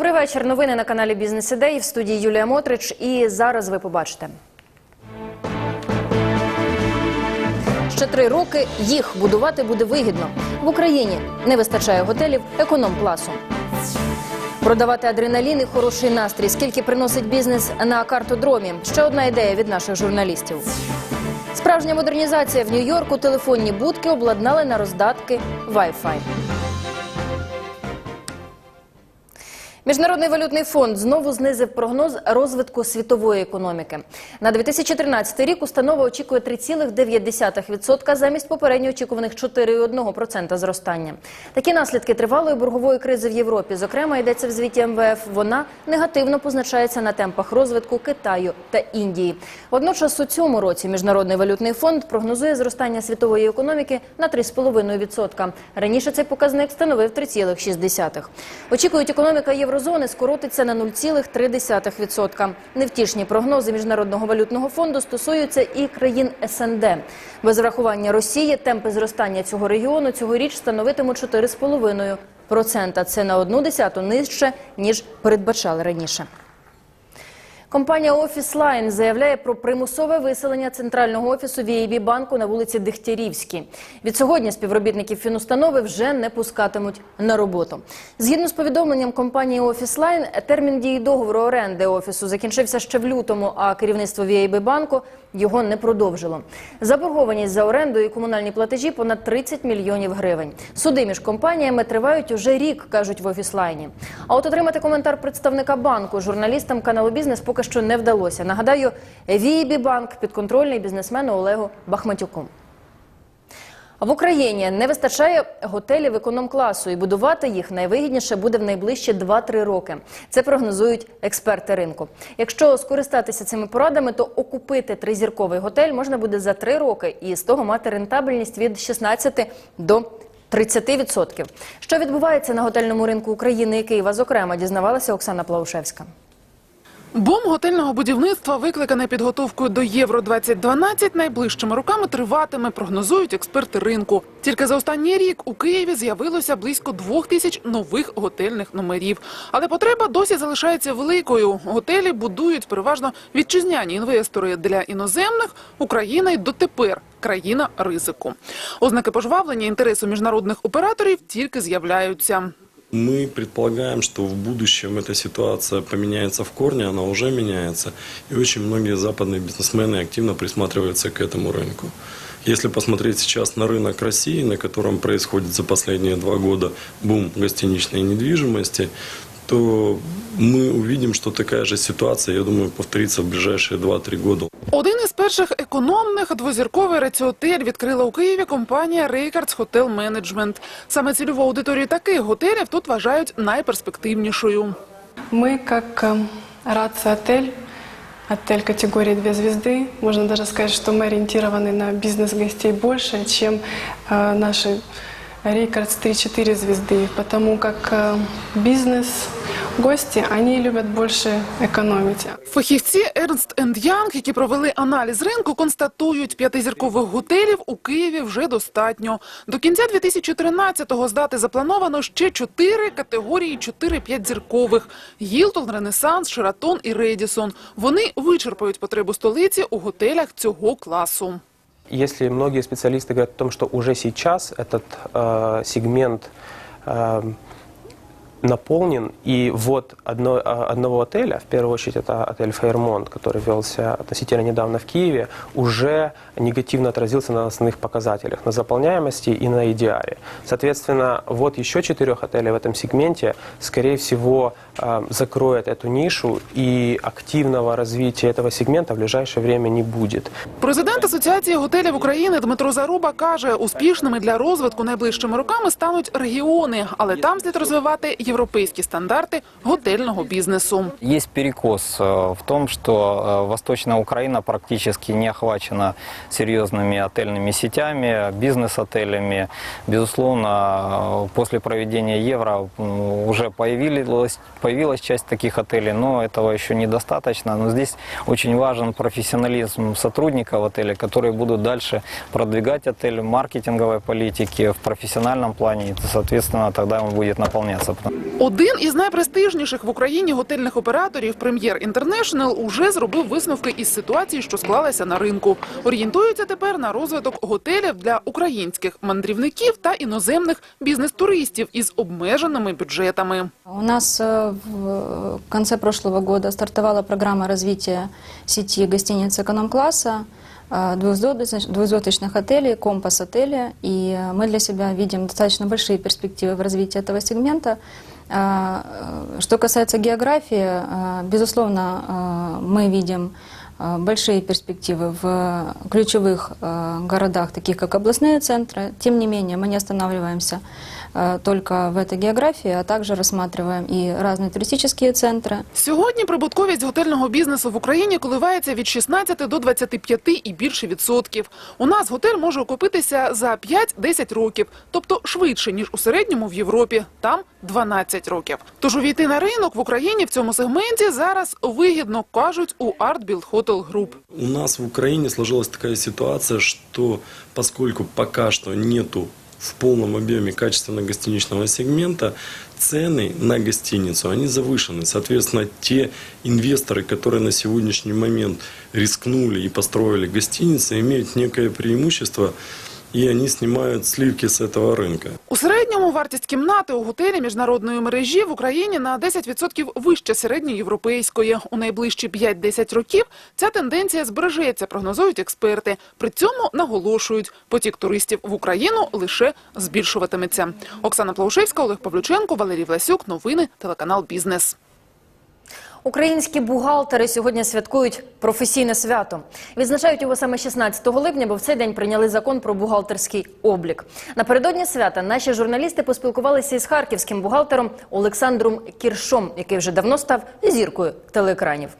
Добрий вечір. Новини на каналі Бізнес Ідеї в студії Юлія Мотрич. І зараз ви побачите. Ще три роки їх будувати буде вигідно. В Україні не вистачає готелів економ-класу. Продавати адреналін і хороший настрій. Скільки приносить бізнес на картодромі? Ще одна ідея від наших журналістів. Справжня модернізація в Нью-Йорку. Телефонні будки обладнали на роздатки Wi-Fi. Міжнародний валютний фонд знову знизив прогноз розвитку світової економіки. На 2013 рік установа очікує 3,9% замість попередньо очікуваних 4,1% зростання. Такі наслідки тривалої боргової кризи в Європі. Зокрема, йдеться в звіті МВФ. Вона негативно позначається на темпах розвитку Китаю та Індії. Водночас у цьому році Міжнародний валютний фонд прогнозує зростання світової економіки на 3,5%. Раніше цей показник становив 3,6%. Очікують, економіка єврозони скоротиться на 0,3%. Невтішні прогнози Міжнародного валютного фонду стосуються і країн СНД. Без врахування Росії темпи зростання цього регіону цьогоріч становитимуть 4,5%. Це на одну десяту нижче, ніж передбачали раніше. Компанія Office Line заявляє про примусове виселення центрального офісу VAB банку на вулиці Дегтярівській. Від сьогодні співробітників фінустанови вже не пускатимуть на роботу. Згідно з повідомленням компанії Office Line, термін дії договору оренди офісу закінчився ще в лютому, а керівництво VAB банку його не продовжило. Заборгованість за оренду і комунальні платежі понад 30 мільйонів гривень. Суди між компаніями тривають уже рік, кажуть в офіслайні. А от отримати коментар представника банку журналістам каналу Бізнес поки що не вдалося. Нагадаю, VIB банк підконтрольний бізнесмену Олегу Бахматюку. В Україні не вистачає готелів економ-класу, і будувати їх найвигідніше буде в найближчі 2-3 роки. Це прогнозують експерти ринку. Якщо скористатися цими порадами, то окупити тризірковий готель можна буде за 3 роки і з того мати рентабельність від 16 до 30%. Що відбувається на готельному ринку України і Києва, зокрема, дізнавалася Оксана Плаушевська. Бум готельного будівництва, викликане підготовкою до Євро 2012 найближчими роками триватиме, прогнозують експерти ринку. Тільки за останній рік у Києві з'явилося близько двох тисяч нових готельних номерів. Але потреба досі залишається великою. Готелі будують переважно вітчизняні інвестори для іноземних. Україна й дотепер країна ризику. Ознаки пожвавлення інтересу міжнародних операторів тільки з'являються. Мы предполагаем, что в будущем эта ситуация поменяется в корне, она уже меняется, и очень многие западные бизнесмены активно присматриваются к этому рынку. Если посмотреть сейчас на рынок России, на котором происходит за последние два года бум гостиничной недвижимости, то мы увидим, что такая же ситуация, я думаю, повторится в ближайшие 2-3 года. Один із перших економних двозірковий раціотель відкрила у Києві компанія Рейкардс Hotel Management. Саме цільову аудиторію таких готелів тут вважають найперспективнішою. Мы как э, Рация отель, отель категории 2 звезды, можно даже сказать, что мы ориентированы на бизнес гостей больше, чем э, наши Рейкардс 3-4 звезды, потому как э, бизнес гости, они любят больше экономить. Фахівці Ernst Young, які провели аналіз ринку, констатують, п'ятизіркових готелів у Києві вже достатньо. До кінця 2013-го здати заплановано ще чотири категорії 4-5 зіркових – Гілтон, Ренесанс, Шератон і Редісон. Вони вичерпають потребу столиці у готелях цього класу. Если многие специалисты говорят о том, что уже сейчас этот э, сегмент э, наполнен, и вот одно, э, одного отеля, в первую очередь это отель Фейермонт, который велся относительно недавно в Киеве, уже негативно отразился на основных показателях, на заполняемости и на EDR. Соответственно, вот еще четырех отелей в этом сегменте, скорее всего, закроет эту нишу, и активного развития этого сегмента в ближайшее время не будет. Президент Асоціації готелів України Дмитро Заруба каже, успішними для розвитку найближчими роками стануть регіони, але там слід розвивати європейські стандарти готельного бізнесу. Есть перекос э, в том, что э, Восточная Украина практически не охвачена серьезными отельными сетями, бизнес-отелями. Безусловно, э, после проведения Евро м, уже появилось, появилась часть таких отелей, но этого еще недостаточно. Но здесь очень важен профессионализм сотрудников отеля, которые будут дальше продвигать отель в маркетинговой политике, в профессиональном плане, и, соответственно, тогда он будет наполняться. Один із найпрестижніших в Україні готельних операторів Прем'єр Інтернешнл уже зробив висновки із ситуації, що склалася на ринку. Орієнтується тепер на розвиток готелів для українських мандрівників та іноземних бізнес-туристів із обмеженими бюджетами. У нас э, в конце прошлого года стартовала программа развития сети гостиниц эконом-класса, э, двухзвездоч- двухзвездочных отелей, компас-отели. И э, мы для себя видим достаточно большие перспективы в развитии этого сегмента. А, э, Что касается географии, э, безусловно, э, мы видим э, большие перспективы в ключевых э, городах, таких как областные центры. Тем не менее, мы не останавливаемся э, только в этой географии, а также рассматриваем и разные туристические центры. Сьогодні прибутковість готельного бізнесу в Україні коливається від 16 до 25 і більше відсотків. У нас готель може окупитися за 5-10 років, тобто швидше, ніж у середньому в Європі. Там 12 років. Тож увійти на ринок в Україні в цьому сегменті зараз вигідно, кажуть у Art Build Hotel Group. У нас в Украине сложилась такая ситуация, что поскольку пока что нету в полном объеме качественного гостиничного сегмента, цены на гостиницу, они завышены. Соответственно, те инвесторы, которые на сегодняшний момент рискнули и построили гостиницы, имеют некое преимущество, и они снимают сливки с этого рынка. У середньому вартість кімнати у готелі міжнародної мережі в Україні на 10% вища середньоєвропейської. У найближчі 5-10 років ця тенденція збережеться, прогнозують експерти. При цьому наголошують, потік туристів в Україну лише збільшуватиметься. Оксана Плаушевська, Олег Павлюченко, Валерій Власюк. Новини телеканал Бізнес. Українські бухгалтери сьогодні святкують професійне свято. Відзначають його саме 16 липня, бо в цей день прийняли закон про бухгалтерський облік. Напередодні свята наші журналісти поспілкувалися із харківським бухгалтером Олександром Кіршом, який вже давно став зіркою телеекранів.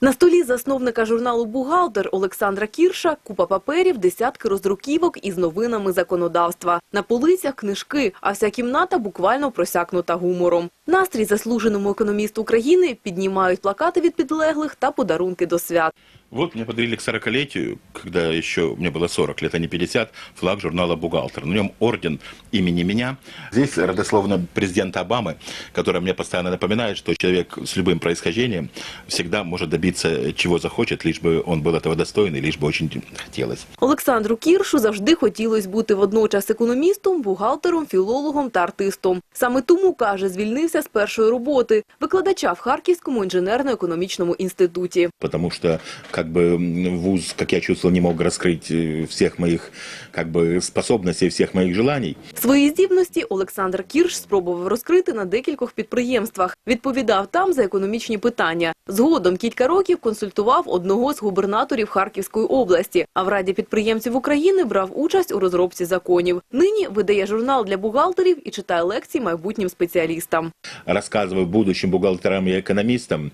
На столі засновника журналу «Бухгалтер» Олександра Кірша купа паперів, десятки роздруківок із новинами законодавства. На полицях книжки, а вся кімната буквально просякнута гумором. Настрій заслуженому економісту України піднімають плакати від підлеглих та подарунки до свят. Вот мне подарили к 40-летию, когда еще мне было 40 лет, а не 50, флаг журнала «Бухгалтер». На нем орден имени меня. Здесь родословно президента Обамы, которая мне постоянно напоминает, что человек с любым происхождением всегда может добиться чего захочет, лишь бы он был этого достоин и лишь бы очень хотелось. Олександру Кіршу завжди хотілось бути водночас економістом, бухгалтером, філологом та артистом. Саме тому, каже, звільнився з першої роботи – викладача в Харківському інженерно-економічному інституті. Потому что как бы м, вуз, как я чувствовал, не мог раскрыть э, всех моих как бы способностей, всех моих желаний. Свої здібності Олександр Кірш спробував розкрити на декількох підприємствах. Відповідав там за економічні питання. Згодом кілька років консультував одного з губернаторів Харківської області, а в Раді підприємців України брав участь у розробці законів. Нині видає журнал для бухгалтерів і читає лекції майбутнім спеціалістам. рассказываю будущим бухгалтерам и экономистам,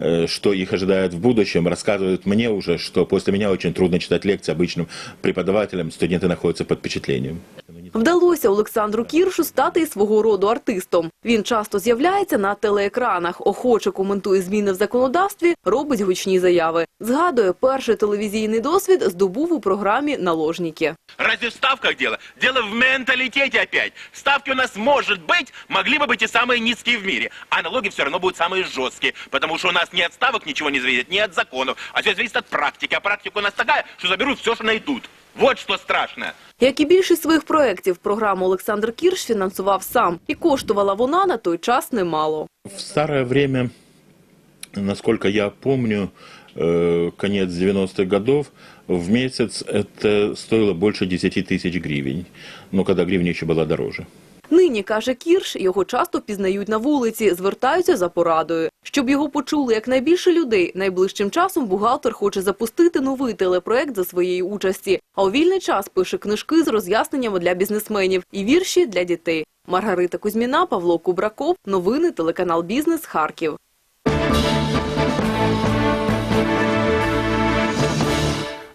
э, что их ожидает в будущем, рассказывают мне уже, что после меня очень трудно читать лекции обычным преподавателям, студенты находятся под впечатлением. Вдалося Олександру Кіршу стати і свого роду артистом. Він часто з'являється на телеекранах, охоче коментує зміни в законодавстві, робить гучні заяви. Згадує, перший телевізійний досвід здобув у програмі «Наложники». Разве в ставках дело? Дело в менталитете опять. Ставки у нас, может быть, могли бы быть и самые низкие в мире. А налоги все равно будут самые жесткие. Потому что у нас ни от ставок ничего не зависит, ни от законов. А все зависит от практики. А практика у нас такая, что заберут все, что найдут. Вот что страшно. Як і більшість своїх проєктів, програму Олександр Кірш фінансував сам. І коштувала вона на той час немало. В старое время, насколько я помню, э, конец 90-х годов, в месяц это стоило больше 10 тысяч гривен. Ну, когда гривня еще была дороже. Нині, каже Кірш, його часто пізнають на вулиці, звертаються за порадою. Щоб його почули якнайбільше людей, найближчим часом бухгалтер хоче запустити новий телепроект за своєї участі. А у вільний час пише книжки з роз'ясненнями для бізнесменів і вірші для дітей. Маргарита Кузьміна, Павло Кубраков. Новини телеканал Бізнес Харків.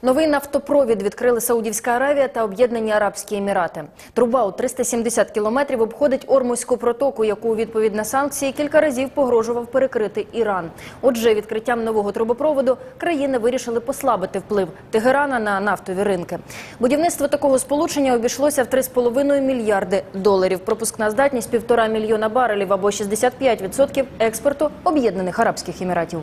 Новий нафтопровід відкрили Саудівська Аравія та Об'єднані Арабські Емірати. Труба у 370 кілометрів обходить Ормузьку протоку, яку у відповідь на санкції кілька разів погрожував перекрити Іран. Отже, відкриттям нового трубопроводу країни вирішили послабити вплив Тегерана на нафтові ринки. Будівництво такого сполучення обійшлося в 3,5 мільярди доларів. Пропускна здатність півтора мільйона барелів або 65% експорту Об'єднаних Арабських Еміратів.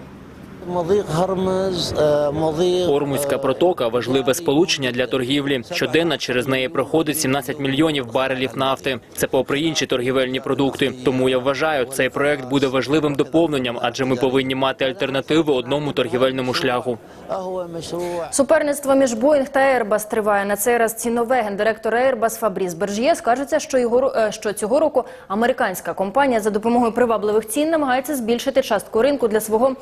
Ормузька протока важливе сполучення для торгівлі. Щоденно через неї проходить 17 мільйонів барелів нафти. Це попри інші торгівельні продукти. Тому я вважаю, цей проект буде важливим доповненням, адже ми повинні мати альтернативи одному торгівельному шляху. Суперництво між Боїнг та Airbus триває. На цей раз цінове гендиректор Airbus Фабріс Бержє скажеться, що його ро- е, що цього року американська компанія за допомогою привабливих цін намагається збільшити частку ринку для свого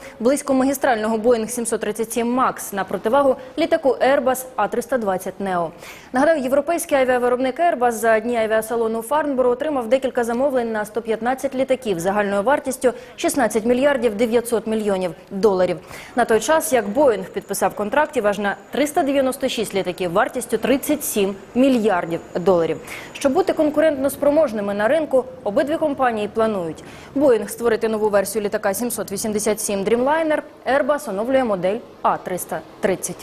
близькомагістрального Boeing 737 MAX на противагу літаку Airbus A320 Neo. Нагадаю, європейський авіавиробник Airbus за дні авіасалону Фарнборо отримав декілька замовлень на 115 літаків загальною вартістю 16 мільярдів 900 мільйонів доларів. На той час як Боїнг підписав контрактів аж на 396 літаків вартістю 37 мільярдів доларів. Щоб бути конкурентно спроможними на ринку, обидві компанії планують. Боїнг створити нову версію літака 787 Dreamliner, Airbus оновлює модель А330.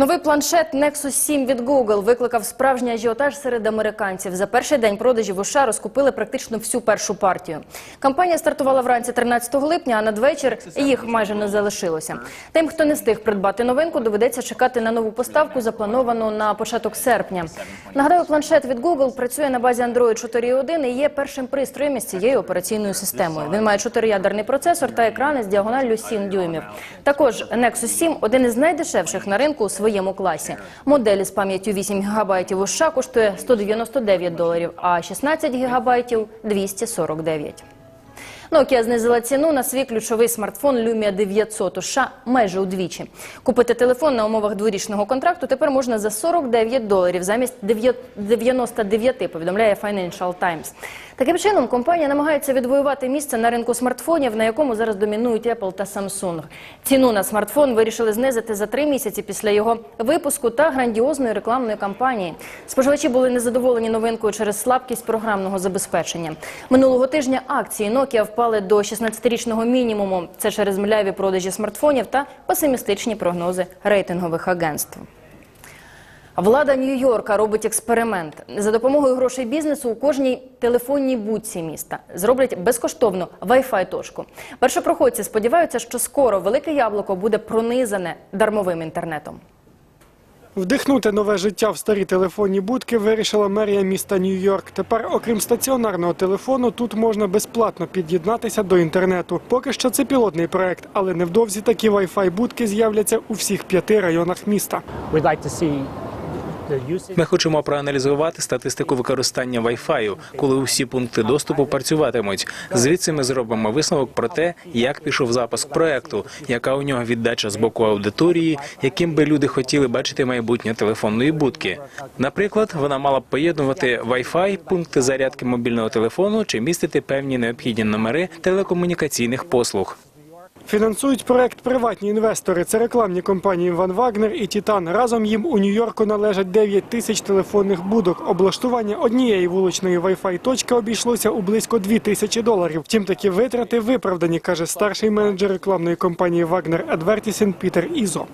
Новий планшет Nexus 7 від Google викликав справжній ажіотаж серед американців. За перший день продажів у США розкупили практично всю першу партію. Кампанія стартувала вранці 13 липня, а надвечір їх майже не залишилося. Тим, хто не встиг придбати новинку, доведеться чекати на нову поставку, заплановану на початок серпня. Нагадаю, планшет від Google працює на базі Android 4.1 і є першим пристроєм із цією операційною системою. Він має чотириядерний процесор та екрани з діагоналлю 7 дюймів. Також Nexus 7 – один із найдешевших на ринку у своєму класі. Модель з пам'яттю 8 ГБ у США коштує 199 доларів, а 16 ГБ – 249. Nokia знизила ціну на свій ключовий смартфон Lumia 900 у США майже удвічі. Купити телефон на умовах дворічного контракту тепер можна за 49 доларів замість 99, повідомляє Financial Times. Таким чином, компанія намагається відвоювати місце на ринку смартфонів, на якому зараз домінують Apple та Samsung. Ціну на смартфон вирішили знизити за три місяці після його випуску та грандіозної рекламної кампанії. Споживачі були незадоволені новинкою через слабкість програмного забезпечення. Минулого тижня акції Nokia впали до 16-річного мінімуму. Це через мляві продажі смартфонів та песимістичні прогнози рейтингових агентств. Влада Нью-Йорка робить експеримент. За допомогою грошей бізнесу у кожній телефонній будці міста зроблять безкоштовну Wi-Fi точку. Першопроходці сподіваються, що скоро велике яблуко буде пронизане дармовим інтернетом. Вдихнути нове життя в старі телефонні будки вирішила мерія міста Нью-Йорк. Тепер, окрім стаціонарного телефону, тут можна безплатно під'єднатися до інтернету. Поки що це пілотний проект, але невдовзі такі Wi-Fi будки з'являться у всіх п'яти районах міста. Ми хочемо проаналізувати статистику використання Wi-Fi, коли усі пункти доступу працюватимуть. Звідси ми зробимо висновок про те, як пішов запуск проекту, яка у нього віддача з боку аудиторії, яким би люди хотіли бачити майбутнє телефонної будки. Наприклад, вона мала б поєднувати Wi-Fi, пункти зарядки мобільного телефону чи містити певні необхідні номери телекомунікаційних послуг. Фінансують проект приватні інвестори. Це рекламні компанії Ван Вагнер і Тітан. Разом їм у Нью-Йорку належать 9 тисяч телефонних будок. Облаштування однієї вуличної Wi-Fi точки обійшлося у близько 2 тисячі доларів. Втім, такі витрати виправдані, каже старший менеджер рекламної компанії Вагнер Адвертісін Пітер Ізо.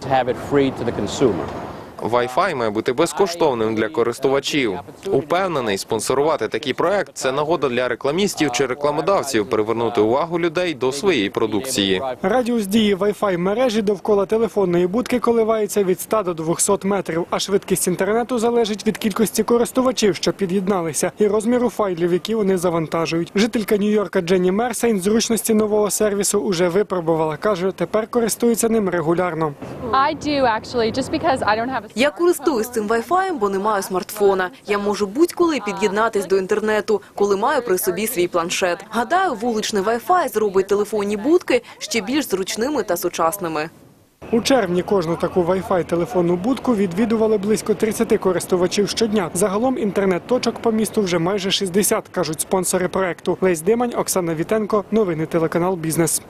Wi-Fi має бути безкоштовним для користувачів. Упевнений, спонсорувати такий проект це нагода для рекламістів чи рекламодавців привернути увагу людей до своєї продукції. Радіус дії Wi-Fi мережі довкола телефонної будки коливається від 100 до 200 метрів, а швидкість інтернету залежить від кількості користувачів, що під'єдналися, і розміру файлів, які вони завантажують. Жителька Нью-Йорка Дженні Мерсейн зручності нового сервісу уже випробувала. каже, тепер користується ним регулярно. Я користуюсь цим Wi-Fi, бо не маю смартфона. Я можу будь-коли під'єднатись до інтернету, коли маю при собі свій планшет. Гадаю, вуличний Wi-Fi зробить телефонні будки ще більш зручними та сучасними. У червні кожну таку Wi-Fi телефонну будку відвідували близько 30 користувачів щодня. Загалом інтернет-точок по місту вже майже 60, кажуть спонсори проекту. Лесь Димань, Оксана Вітенко, новини телеканал Бізнес.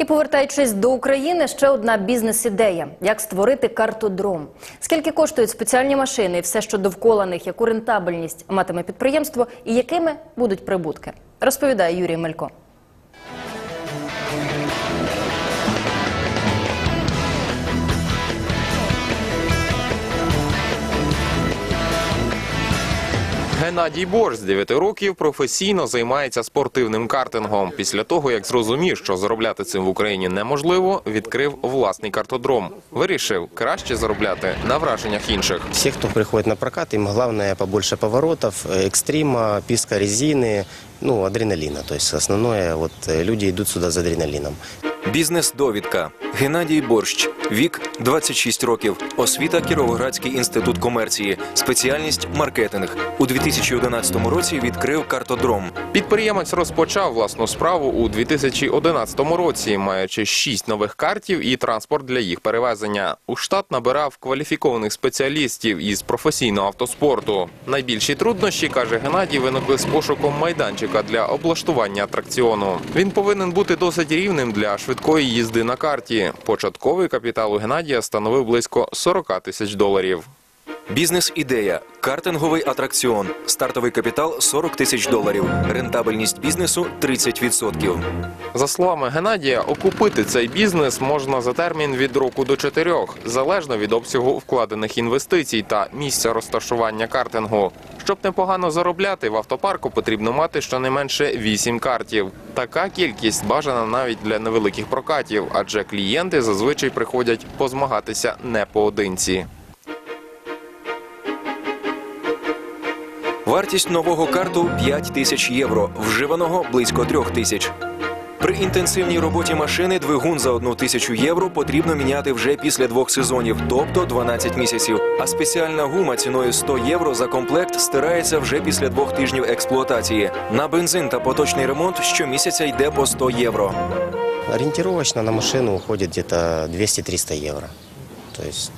І повертаючись до України, ще одна бізнес-ідея: як створити картодром. Скільки коштують спеціальні машини і все, що довкола них, яку рентабельність матиме підприємство і якими будуть прибутки, розповідає Юрій Мелько. Геннадій Борщ з 9 років професійно займається спортивним картингом. Після того, як зрозумів, що заробляти цим в Україні неможливо, відкрив власний картодром. Вирішив краще заробляти на враженнях інших. Все, кто приходит на прокат, им главное побольше поворотов, э, экстрима, писка резины, ну, адреналина. То есть основное, вот э, люди идут сюда за адреналином. Бізнес-довідка. Геннадій Борщ. Вік 26 років. Освіта Кіровоградський інститут комерції. Спеціальність маркетинг. У 2011 році відкрив картодром. Підприємець розпочав власну справу у 2011 році, маючи шість нових картів і транспорт для їх перевезення. У штат набирав кваліфікованих спеціалістів із професійного автоспорту. Найбільші труднощі, каже Геннадій, виникли з пошуком майданчика для облаштування атракціону. Він повинен бути досить рівним для швидкої їзди на карті. Початковий капітал у Геннадія становив близько 40 тисяч доларів. Бізнес-ідея. Картинговий атракціон. Стартовий капітал 40 тисяч доларів. Рентабельність бізнесу 30%. За словами Геннадія, окупити цей бізнес можна за термін від року до чотирьох, залежно від обсягу вкладених інвестицій та місця розташування картингу. Щоб непогано заробляти, в автопарку потрібно мати щонайменше 8 картів. Така кількість бажана навіть для невеликих прокатів, адже клієнти зазвичай приходять позмагатися не поодинці. Вартість нового карту 5 тисяч євро, вживаного близько 3 тисяч. При інтенсивній роботі машини двигун за одну тисячу євро потрібно міняти вже після двох сезонів, тобто 12 місяців. А спеціальна гума ціною 100 євро за комплект стирається вже після двох тижнів експлуатації. На бензин та поточний ремонт щомісяця йде по 100 євро. Ориентировочно на машину уходит где-то 200-300 евро. То есть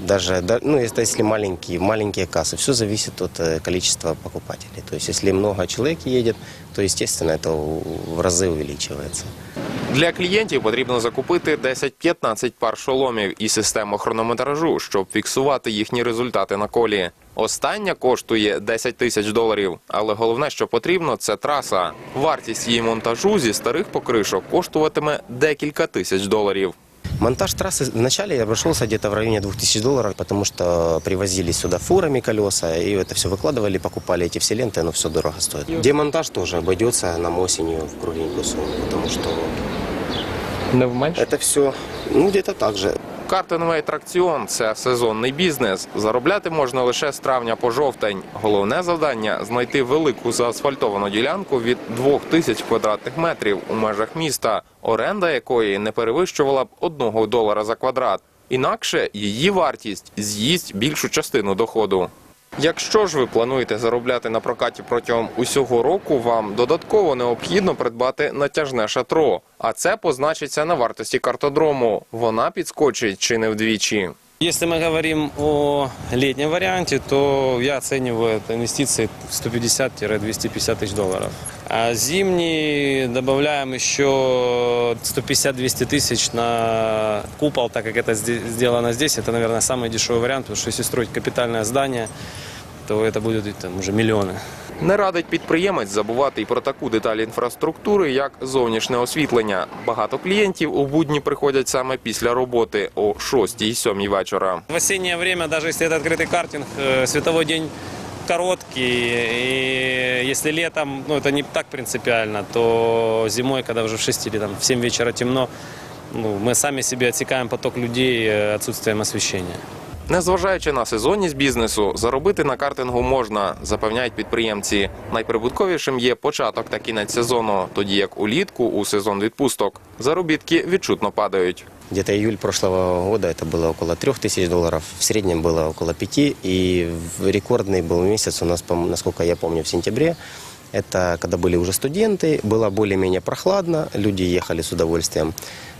даже, да- ну, это если маленькие, маленькие кассы, все зависит от э, количества покупателей. То есть если много человек едет, то, естественно, это у- в разы увеличивается. Для клієнтів потрібно закупити 10-15 пар шоломів і систему хронометражу, щоб фіксувати їхні результати на колі. Остання коштує 10 тисяч доларів, але головне, що потрібно, це траса. Вартість її монтажу зі старих покришок коштуватиме декілька тисяч доларів. Монтаж трассы вначале обошелся где-то в районе 2000 долларов, потому что привозили сюда фурами колеса, и это все выкладывали, покупали эти все ленты, оно все дорого стоит. Демонтаж тоже обойдется нам осенью в кругленькую сумму, потому что это все, ну, где-то так же. Картинговий атракціон – це сезонний бізнес. Заробляти можна лише з травня по жовтень. Головне завдання – знайти велику заасфальтовану ділянку від 2000 квадратних метрів у межах міста, оренда якої не перевищувала б 1 долара за квадрат. Інакше її вартість з'їсть більшу частину доходу. Якщо ж ви плануєте заробляти на прокаті протягом усього року, вам додатково необхідно придбати натяжне шатро, а це позначиться на вартості картодрому. Вона підскочить чи не вдвічі. Если мы говорим о летнем варианте, то я оцениваю это инвестиции в 150-250 тысяч долларов. А зимний добавляем еще 150-200 тысяч на купол, так как это сде- сделано здесь. Это, наверное, самый дешевый вариант, потому что если строить капитальное здание, то это будут там, уже миллионы. Не радить підприємець забувати й про таку деталь інфраструктури, як зовнішнє освітлення. Багато клієнтів у будні приходять саме після роботи о 6-7 вечора. В осеннее время, даже если это открытый картинг, э, световой день короткий, и если летом, ну, это не так принципиально, то зимой, когда уже в 6 или там, в 7 вечера темно, ну, мы сами себе отсекаем поток людей э, отсутствием освещения. Незважаючи на сезонність бізнесу, заробити на картингу можна, запевняють підприємці. Найприбутковішим є початок та кінець сезону, тоді як улітку у сезон відпусток заробітки відчутно падають. Где-то июль прошлого года это было около 3000 долларов, в среднем было около 5, и в- рекордный был месяц у нас, по- насколько я помню, в сентябре. Это когда были уже студенты, было более-менее прохладно, люди ехали с удовольствием.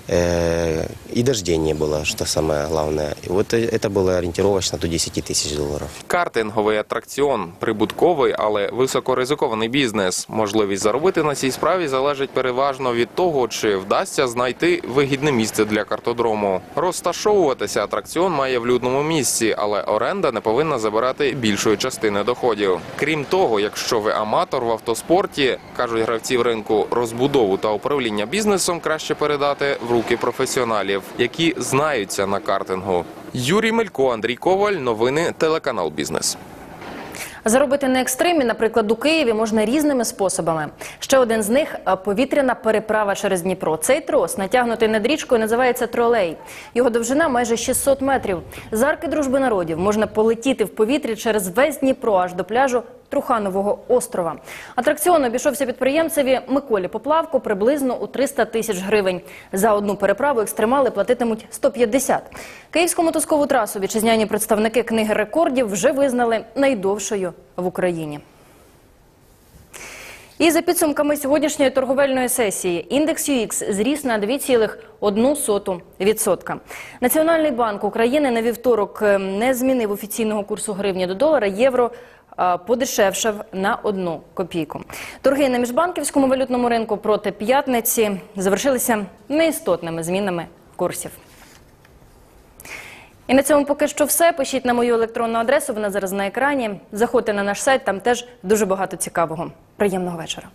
Э, И дождей не было, что самое главное. И вот э, это было ориентировочно до 10 тысяч долларов. Картинговий атракціон прибутковий, але високоризикований бізнес. Можливість заробити на цій справі залежить переважно від того, чи вдасться знайти вигідне місце для картодрому. Розташовуватися атракціон має в людному місці, але оренда не повинна забирати більшої частини доходів. Крім того, якщо ви аматор в автоспорті, кажуть гравці в ринку, розбудову та управління бізнесом краще передати в руки професіоналів, які знаються на картингу. Юрій Мелько, Андрій Коваль, новини телеканал Бізнес. Заробити на екстримі, наприклад, у Києві можна різними способами. Ще один з них повітряна переправа через Дніпро. Цей трос, натягнутий над річкою, називається тролей. Його довжина майже 600 метрів. З арки дружби народів можна полетіти в повітрі через весь Дніпро аж до пляжу Труханового острова. Атракціон обійшовся підприємцеві Миколі Поплавку приблизно у 300 тисяч гривень. За одну переправу екстремали платитимуть 150. Київську мотузкову трасу вітчизняні представники книги рекордів вже визнали найдовшою в Україні. І за підсумками сьогоднішньої торговельної сесії індекс UX зріс на 2,1%. Національний банк України на вівторок е, не змінив офіційного курсу гривні до долара, євро подешевшав на одну копійку. Торги на міжбанківському валютному ринку проти п'ятниці завершилися неістотними змінами курсів. І на цьому поки що все. Пишіть на мою електронну адресу, вона зараз на екрані. Заходьте на наш сайт, там теж дуже багато цікавого. Приємного вечора.